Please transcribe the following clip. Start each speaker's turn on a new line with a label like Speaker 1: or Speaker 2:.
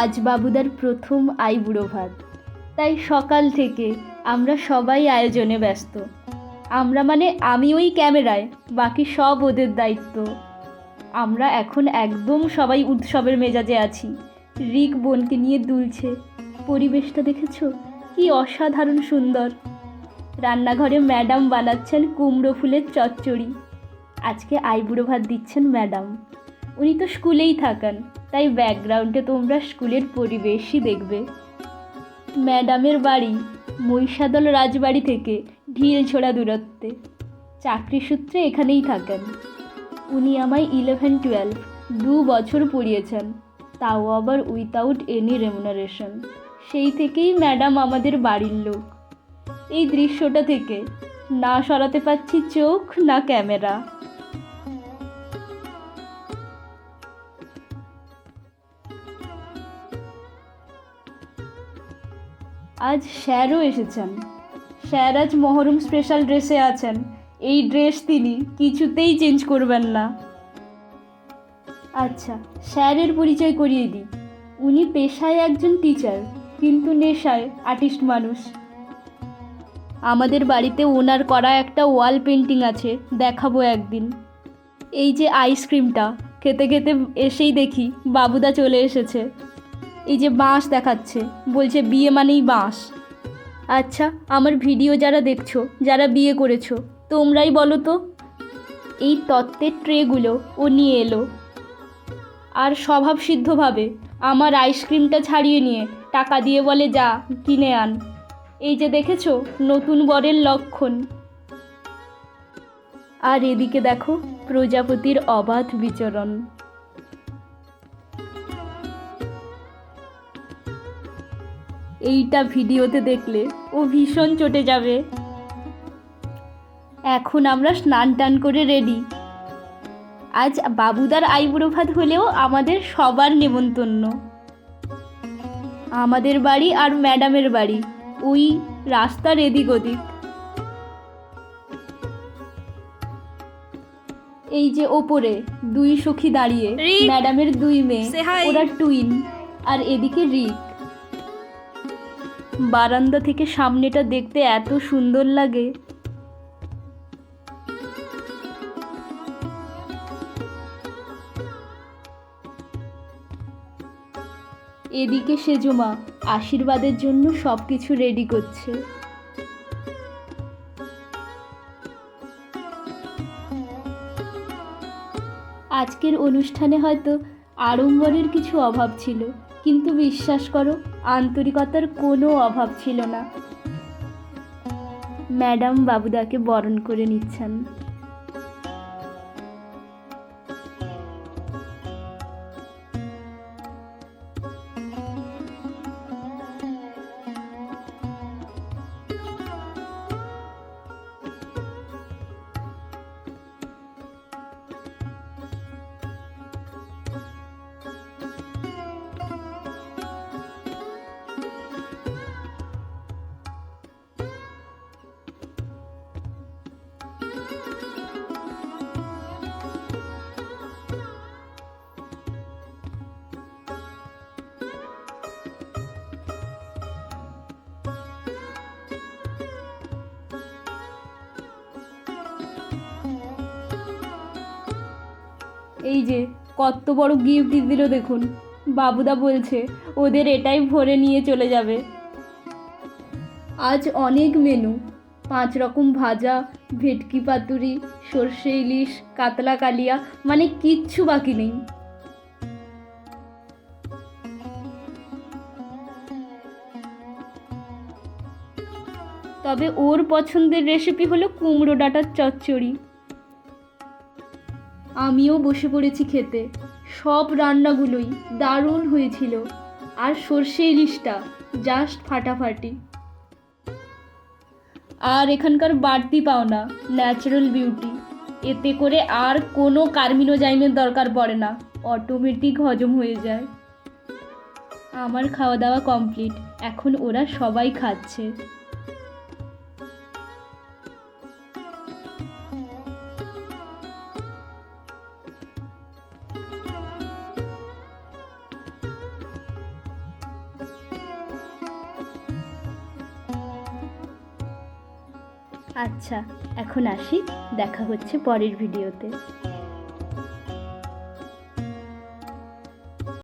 Speaker 1: আজ বাবুদার প্রথম আইবুড়ো ভাত। তাই সকাল থেকে আমরা সবাই আয়োজনে ব্যস্ত। আমরা মানে আমি ওই ক্যামেরায়, বাকি সব ওদের দায়িত্ব। আমরা এখন একদম সবাই উৎসবের মেজাজে আছি। রিক বোনকে নিয়ে দুলছে। পরিবেশটা দেখেছ? কি অসাধারণ সুন্দর। রান্নাঘরে ম্যাডাম বানাচ্ছেন কুমড়ো ফুলের চচ্চড়ি। আজকে আইবুড়ো ভাত দিচ্ছেন ম্যাডাম। উনি তো স্কুলেই থাকেন। তাই ব্যাকগ্রাউন্ডে তোমরা স্কুলের পরিবেশই দেখবে। ম্যাডামের বাড়ি মহিষাদল রাজবাড়ি থেকে ঢিল ছোড়া দূরত্বে। চাকরি সূত্রে এখানেই থাকেন। উনি আমায় ইলেভেন টুয়েলভ দু বছর পড়িয়েছেন, তাও আবার উইথাউট এনি রেমুনারেশন সেই থেকেই ম্যাডাম আমাদের বাড়ির লোক। এই দৃশ্যটা থেকে না সরাতে পারছি চোখ, না ক্যামেরা। আজ স্যারও এসেছেন। স্যার আজ মহরম স্পেশাল ড্রেসে আছেন। এই ড্রেস তিনি কিছুতেই চেঞ্জ করবেন না। আচ্ছা স্যারের পরিচয় করিয়ে দিই। উনি পেশায় একজন টিচার কিন্তু নেশায় আর্টিস্ট মানুষ। আমাদের বাড়িতে ওনার করা একটা ওয়াল পেন্টিং আছে, দেখাবো একদিন। এই যে আইসক্রিমটা খেতে খেতে এসেই দেখি বাবুদা চলে এসেছে। এই যে বাঁশ দেখাচ্ছে, বলছে বিয়ে মানেই বাঁশ। আচ্ছা আমার ভিডিও যারা দেখছ, যারা বিয়ে করেছ, তোমরাই বলো তো, এই তত্ত্বের ট্রেগুলো ও নিয়ে এলো। আর স্বভাবসিদ্ধভাবে আমার আইসক্রিমটা ছাড়িয়ে নিয়ে টাকা দিয়ে বলে, যা, কিনে আন। এই যে দেখেছ, নতুন বরের লক্ষণ। আর এদিকে দেখো, প্রজাপতির অবাধ বিচরণ। এইটা ভিডিওতে দেখলে ও ভীষণ চটে যাবে। এখন আমরা স্নান টান করে রেডি আজ বাবুদার আইবুড়ো ভাত হলেও আমাদের সবার নেমন্তন্ন। আমাদের বাড়ি আর ম্যাডামের বাড়ি ওই রাস্তার এদিক ওদিক। এই যে ওপরে দুই সখী দাঁড়িয়ে ম্যাডামের দুই মেয়ে ওরা টুইন আর এদিকে রিক। বারান্দা থেকে সামনেটা দেখতে এত সুন্দর লাগে। এদিকে সেজমা আশীর্বাদের জন্য সব কিছু রেডি করছে। আজকের অনুষ্ঠানে হয়তো আড়ম্বরের কিছু অভাব ছিল। কিন্তু বিশ্বাস করো আন্তরিকতার কোনো অভাব ছিল না। ম্যাডাম বাবুদাকে বরণ করে নিচ্ছেন। এই যে, কত বড় গিফট দিল দেখুন। বাবুদা বলছে, ওদের এটাই ভরে নিয়ে চলে যাবে। আজ অনেক মেনু পাঁচ রকম ভাজা, ভেটকি পাতুরি, সর্ষে ইলিশ, কাতলা কালিয়া মানে কিচ্ছু বাকি নেই। তবে ওর পছন্দের রেসিপি হলো কুমড়ো ডাঁটার চচ্চড়ি। আমিও বসে পড়েছি খেতে। সব রান্নাগুলোই দারুণ হয়েছিল। আর সর্ষে ইলিশটা জাস্ট ফাটাফাটি। আর এখানকার বাড়তি পাওনা ন্যাচারাল বিউটি এতে করে আর কোনো কার্মিনোজাইমের দরকার পড়ে না। অটোমেটিক হজম হয়ে যায়। আমার খাওয়া দাওয়া কমপ্লিট এখন ওরা সবাই খাচ্ছে। আচ্ছা এখন আসি দেখা হচ্ছে পরের ভিডিওতে।